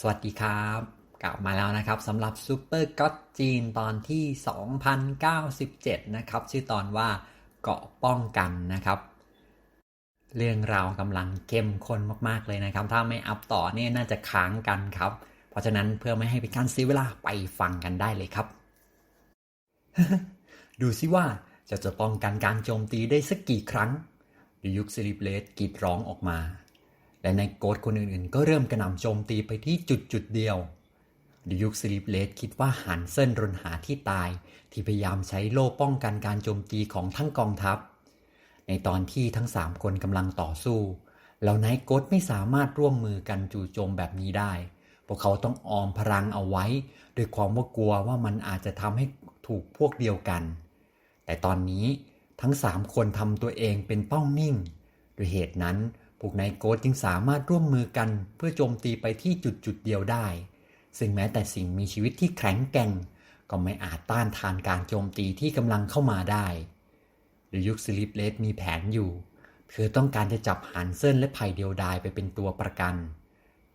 สวัสดีครับกลับมาแล้วนะครับสำหรับซูเปอร์ก็จีนตอนที่ 2097 นะครับ ชื่อตอนว่าเกาะป้องกันนะครับ เรื่องราวกำลังเข้มข้นมากๆเลยนะครับ ถ้าไม่อัพต่อเนี่ยน่าจะค้างกันครับ เพราะฉะนั้นเพื่อไม่ให้เป็นการเสียเวลาไปฟังกันได้เลยครับ ดูซิว่าจะจะป้องกันการโจมตีได้สักกี่ครั้งดิยุคซิลิเบลสกรีดร้องออกมา และในโกดคนอื่นๆ ก็เริ่มกระหน่ำโจมตีไปที่จุดจุดๆเดียวดยุคซิลิปเลสคิดว่าหันเส้นรนหาที่ตาย ที่พยายามใช้โล่ป้องกันการโจมตีของทั้งกองทัพ ในตอนที่ทั้งสามคนกำลังต่อสู้แล้วนายโกดไม่สามารถร่วมมือกันจู่โจมแบบนี้ได้ พวกเขาต้องออมพลังเอาไว้ด้วยความว่ากลัวว่ามันอาจจะทำให้ถูกพวกเดียวกัน แต่ตอนนี้ทั้งสามคนทำตัวเองเป็นเป้านิ่ง โดยเหตุนั้น พวกนายโกดจึงสามารถร่วมมือกันเพื่อโจมตีไปที่จุดจุดเดียวได้ ซึ่งแม้แต่สิ่งมีชีวิตที่แข็งแกร่ง ก็ไม่อาจต้านทานการโจมตีที่กำลังเข้ามาได้หรือยุคสลิปเลสมีแผนอยู่ เธอต้องการจะจับหันเซินและไผ่เดียวดายไปเป็นตัวประกัน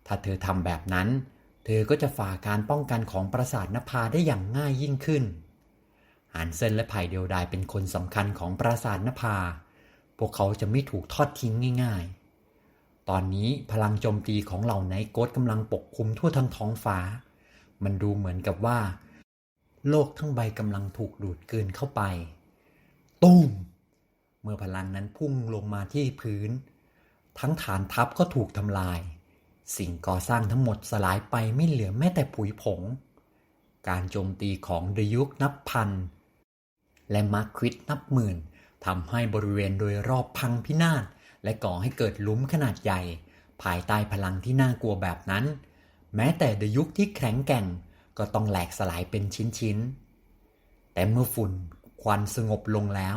ถ้าเธอทำแบบนั้น เธอก็จะฝ่าการป้องกันของปราสาทนภาได้อย่างง่ายยิ่งขึ้นหันเซินและไผ่เดียวดายเป็นคนสำคัญของปราสาทนภา พวกเขาจะไม่ถูกทอดทิ้งง่าย ๆ ตอนนี้พลังโจมตีของเหล่าไนโกดกำลังปกคลุมทั่วทั้งท้องฟ้า มันดูเหมือนกับว่า โลกทั้งใบกำลังถูกดูดกลืนเข้าไป ตุ้ม เมื่อพลังนั้นพุ่งลงมาที่พื้น ทั้งฐานทัพก็ถูกทำลาย สิ่งก่อสร้างทั้งหมดสลายไปไม่เหลือแม้แต่ผุยผง การโจมตีของเดยุคนับพัน และมาร์ควิดนับหมื่นทำให้บริเวณโดยรอบพังพินาศ และก่อให้เกิดหลุมขนาดใหญ่ ภายใต้พลังที่น่ากลัวแบบนั้น แม้แต่เดยุคที่แข็งแกร่งก็ต้องแหลกสลายเป็นชิ้นๆ แต่เมื่อฝุ่นควันสงบลงแล้ว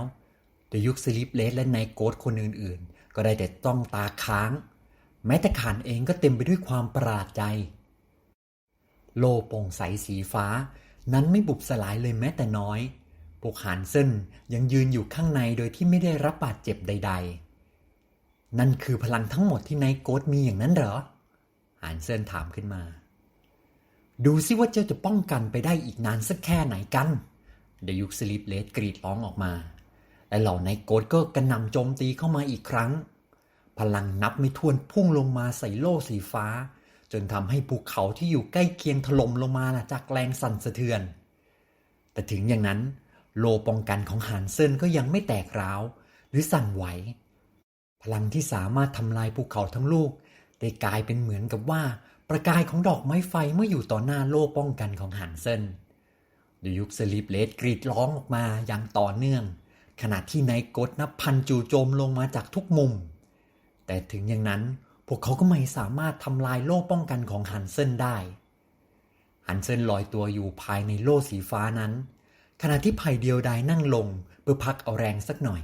เดยุคสลิปเลสและไนโกดคนอื่นๆ ก็ได้แต่ต้องตาค้าง แม้แต่ขานเองก็เต็มไปด้วยความประหลาดใจ โลโปร่งใสสีฟ้านั้นไม่บุบสลายเลยแม้แต่น้อยพวกหานเส้นยังยืนอยู่ข้างในโดยที่ไม่ได้รับบาดเจ็บใด ๆ นั่นคือพลังทั้งหมดที่ไนโกดมีอย่างนั้นเหรอหานเซินถามขึ้นมา ดูซิว่าเจ้าจะป้องกันไปได้อีกนานสักแค่ไหนกัน เดยุคสลิปเลสกรีดร้องออกมา และเหล่าไนโกดก็กระหน่ำโจมตีเข้ามาอีกครั้ง พลังนับไม่ถ้วนพุ่งลงมาใส่โล่สีฟ้า จนทำให้ภูเขาที่อยู่ใกล้เคียงถล่มลงมาจากแรงสั่นสะเทือน แต่ถึงอย่างนั้น โลป้องกันของหานเซินก็ยังไม่แตกร้าว หรือสั่นไหว พลังที่สามารถทำลายภูเขาทั้งลูก ได้กลายเป็นเหมือนกับว่า ประกายของดอกไม้ไฟเมื่ออยู่ต่อหน้าโล่ป้องกันของหานเซนดยุคสลิปเลสกรีดร้องออกมาอย่างต่อเนื่อง ขณะที่ไนโกดนับพันจู่โจมลงมาจากทุกมุม แต่ถึงอย่างนั้นพวกเขาก็ไม่สามารถทำลายโล่ป้องกันของฮันเซนได้ฮันเซนลอยตัวอยู่ภายในโล่สีฟ้านั้น ขณะที่ไผ่เดียวดายนั่งลงเพื่อพักเอาแรงสักหน่อย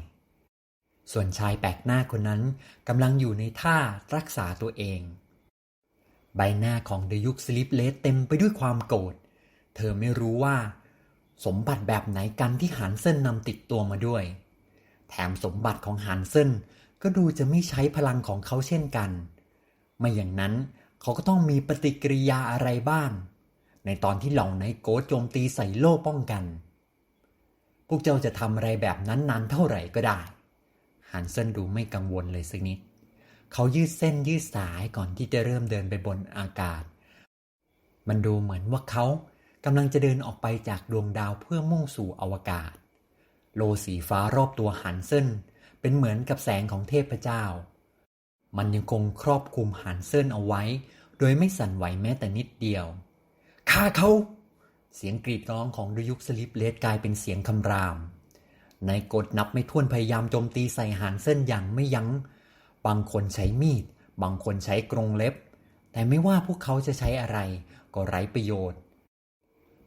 ส่วนชายแปลกหน้าคนนั้นกำลังอยู่ในท่ารักษาตัวเอง ใบหน้าของเดยุคสลิปเลสเต็มไปด้วยความโกรธ เธอไม่รู้ว่า สมบัติแบบไหนกันที่ฮันเซนนำติดตัวมาด้วย แถมสมบัติของฮันเซนก็ดูจะไม่ใช้พลังของเขาเช่นกัน ไม่อย่างนั้นเขาก็ต้องมีปฏิกิริยาอะไรบ้าง ในตอนที่เหล่าไนโกโจมตีใส่โล่ป้องกัน พวกเจ้าจะทำอะไรแบบนั้นนานเท่าไหร่ก็ได้ ฮันเซนดูไม่กังวลเลยสักนิด เขายืดเส้นยืดสายก่อนที่จะเริ่มเดินไปบนอากาศ มันดูเหมือนว่าเขากำลังจะเดินออกไปจากดวงดาวเพื่อมุ่งสู่อวกาศ โลสีฟ้ารอบตัวฮันเซนเป็นเหมือนกับแสงของเทพเจ้า มันยังคงครอบคลุมฮันเซนเอาไว้ โดยไม่สั่นไหวแม้แต่นิดเดียวฆ่าเขา เสียงกรีดร้องของดยุคสลิปเลสกลายเป็นเสียงคำราม ในกดนับไม่ถ้วนพยายามโจมตีใส่ฮันเซนอย่างไม่ยัง้ง บางคนใช้มีด บางคนใช้กรงเล็บ แต่ไม่ว่าพวกเขาจะใช้อะไร ก็ไร้ประโยชน์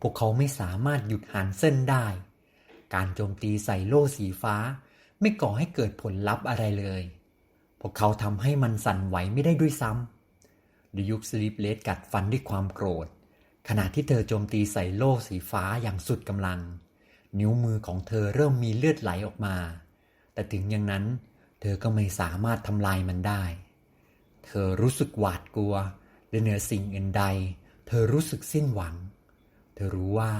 พวกเขาไม่สามารถหยุดฮันเซนได้ การโจมตีใส่โล่สีฟ้า ไม่ก่อให้เกิดผลลัพธ์อะไรเลย พวกเขาทำให้มันสั่นไหวไม่ได้ด้วยซ้ำดยุคสลิปเลสกัดฟันด้วยความโกรธ ขณะที่เธอโจมตีใส่โล่สีฟ้าอย่างสุดกำลัง นิ้วมือของเธอเริ่มมีเลือดไหลออกมา แต่ถึงอย่างนั้น เธอก็ไม่สามารถทำลายมันได้ เธอรู้สึกหวาดกลัวและเหนือสิ่งอื่นใด เธอรู้สึกสิ้นหวัง เธอรู้ว่า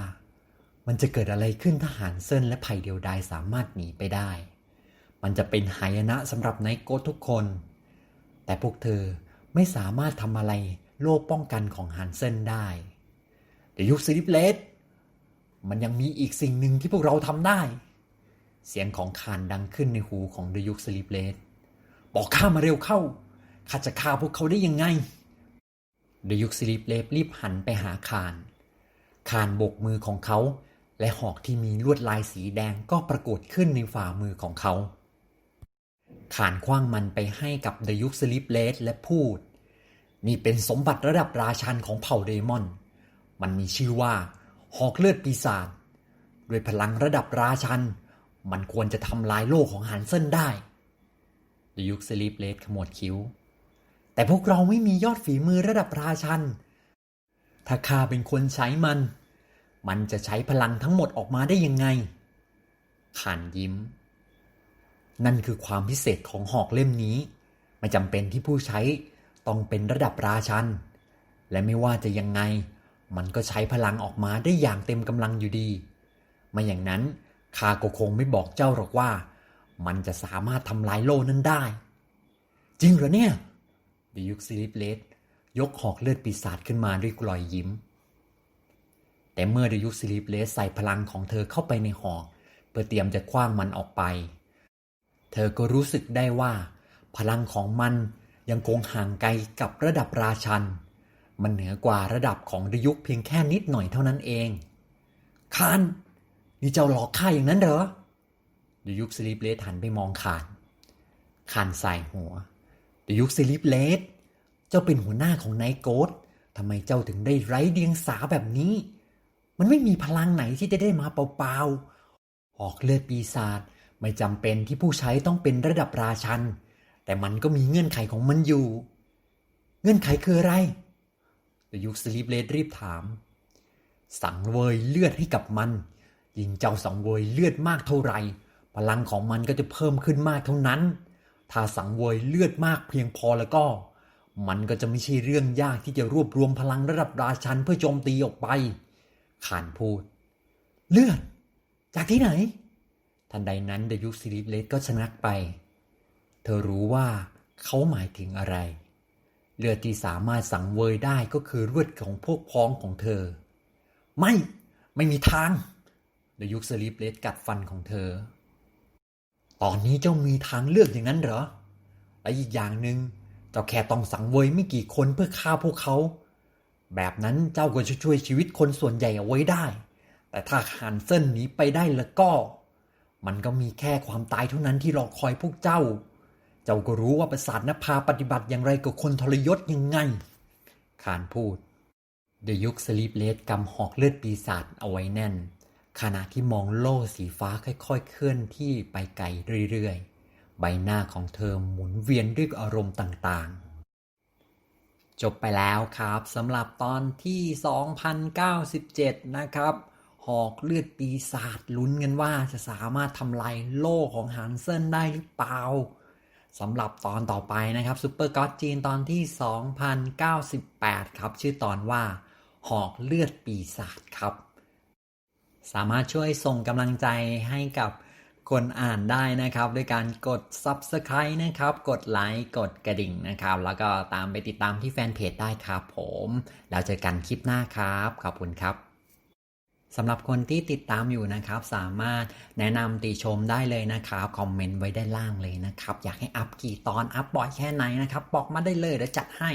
มันจะเกิดอะไรขึ้นถ้าหานเซินและไผ่เดียวดายสามารถหนีไปได้ มันจะเป็นหายนะสำหรับไนโกทุกคน แต่พวกเธอไม่สามารถทำอะไรโล่ป้องกันของฮันเซนได้เดยุคสลิปเลส มันยังมีอีกสิ่งหนึ่งที่พวกเราทำได้ เสียงของคานดังขึ้นในหูของเดยุคสลิปเลสบอกข้ามาเร็วเข้าข้าจะฆ่าพวกเขาได้ยังไง เดยุคสลิปเลสรีบหันไปหาคานคานโบกมือของเขา และหอกที่มีลวดลายสีแดงก็ปรากฏขึ้นในฝ่ามือของเขาขานคว้างมันไปให้กับเดยุคสลิปเลสและพูด นี่เป็นสมบัติระดับราชันของเผ่าเดมอน มันมีชื่อว่า หอกเลือดปีศาจด้วยพลังระดับราชัน มันควรจะทำลายโลกของฮันเซนได้ดยุคสลิปเลสขมวดคิ้ว แต่พวกเราไม่มียอดฝีมือระดับราชัน ถ้าข้าเป็นคนใช้มัน มันจะใช้พลังทั้งหมดออกมาได้ยังไงขานยิ้ม นั่นคือความพิเศษของหอกเล่มนี้ ไม่จำเป็นที่ผู้ใช้ต้องเป็นระดับราชัน และไม่ว่าจะยังไง มันก็ใช้พลังออกมาได้อย่างเต็มกำลังอยู่ดี ไม่อย่างนั้นข้าก็คงไม่บอกเจ้าหรอกว่า มันจะสามารถทำลายโลนั้นได้ จริงเหรอเนี่ยดิยุคซิลิปเลสยกหอกเลือดปีศาจขึ้นมาด้วยรอยยิ้ม แต่เมื่อเดยุคซิลิปเลสใส่พลังของเธอเข้าไปในหอกเพื่อเตรียมจะคว้างมันออกไป เธอก็รู้สึกได้ว่า พลังของมันยังคงห่างไกลกับระดับราชัน มันเหนือกว่าระดับของดยุคเพียงแค่นิดหน่อยเท่านั้นเองคานนี่เจ้าหลอกข้าอย่างนั้นเหรอดยุคสลิปเลสหันไปมองคานคานสายหัวดยุคสลิปเลสเจ้าเป็นหัวหน้าของไนโกดทำไมเจ้าถึงได้ไร้เดียงสาแบบนี้ มันไม่มีพลังไหนที่จะได้มาเปล่าๆหอกเลือดปีศาจไม่จำเป็นที่ผู้ใช้ต้องเป็นระดับราชัน แต่มันก็มีเงื่อนไขของมันอยู่ เงื่อนไขคืออะไร เดยุคสลีปเลดรีบถาม สังเวยเลือดให้กับมัน ยิ่งเจ้าสังเวยเลือดมากเท่าไหร่พลังของมันก็จะเพิ่มขึ้นมากเท่านั้น ถ้าสังเวยเลือดมากเพียงพอแล้วก็ มันก็จะไม่ใช่เรื่องยากที่จะรวบรวมพลังระดับราชันเพื่อโจมตีออกไป ขานพูด เลือด จากที่ไหน ทันใดนั้นเดยุคซิลิปเลสก็ชะงักไป เธอรู้ว่าเขาหมายถึงอะไร เลือดที่สามารถสังเวยได้ก็คือเลือดของพวกพ้องของเธอ ไม่ ไม่มีทางเดยุคซิลิปเลสกัดฟันของเธอ ตอนนี้เจ้ามีทางเลือกอย่างนั้นเหรอ และอีกอย่างหนึง่งเจ้าแค่ต้องสังเวยไม่กี่คนเพื่อฆ่าพวกเขา แบบนั้นเจ้าก็จะช่วยชีวิตคนส่วนใหญ่เอาไว้ได้ แต่ถ้าฮันเซนหนีไปได้แล้วก็ มันก็มีแค่ความตายเท่านั้นที่รอคอยพวกเจ้า เจ้าก็รู้ว่าประสาทนภาปฏิบัติอย่างไรกับคนทรยศยังไง ขานพูดเดยุคสลีปเลสกำหอกเลือดปีศาจเอาไว้แน่น ขณะที่มองโล่สีฟ้าค่อยๆ เคลื่อนที่ไปไกลเรื่อยๆ ใบหน้าของเธอหมุนเวียนด้วยอารมณ์ต่างๆ จบไปแล้วครับสำหรับตอนที่ 2097 นะครับ หอกเลือดปีศาจลุ้นกันว่าจะสามารถทำลายโล่ของฮันเซนได้หรือเปล่า สำหรับตอนต่อไปนะครับซูเปอร์ก็อตจีนตอนที่ 2098 ครับ ชื่อตอนว่า หอกเลือดปีศาจครับ สามารถช่วยส่งกำลังใจให้กับคนอ่านได้นะครับ ด้วยการกด Subscribe นะครับ กดไลค์กดกระดิ่งนะครับ แล้วก็ตามไปติดตามที่แฟนเพจได้ครับผม แล้วเจอกันคลิปหน้าครับ ขอบคุณครับ สำหรับคนที่ติดตามอยู่นะครับ สามารถแนะนำติชมได้เลยนะครับ คอมเมนต์ไว้ด้านล่างเลยนะครับ อยากให้อัพกี่ตอนอัพบ่อยแค่ไหนนะครับ บอกมาได้เลยเดี๋ยวจัดให้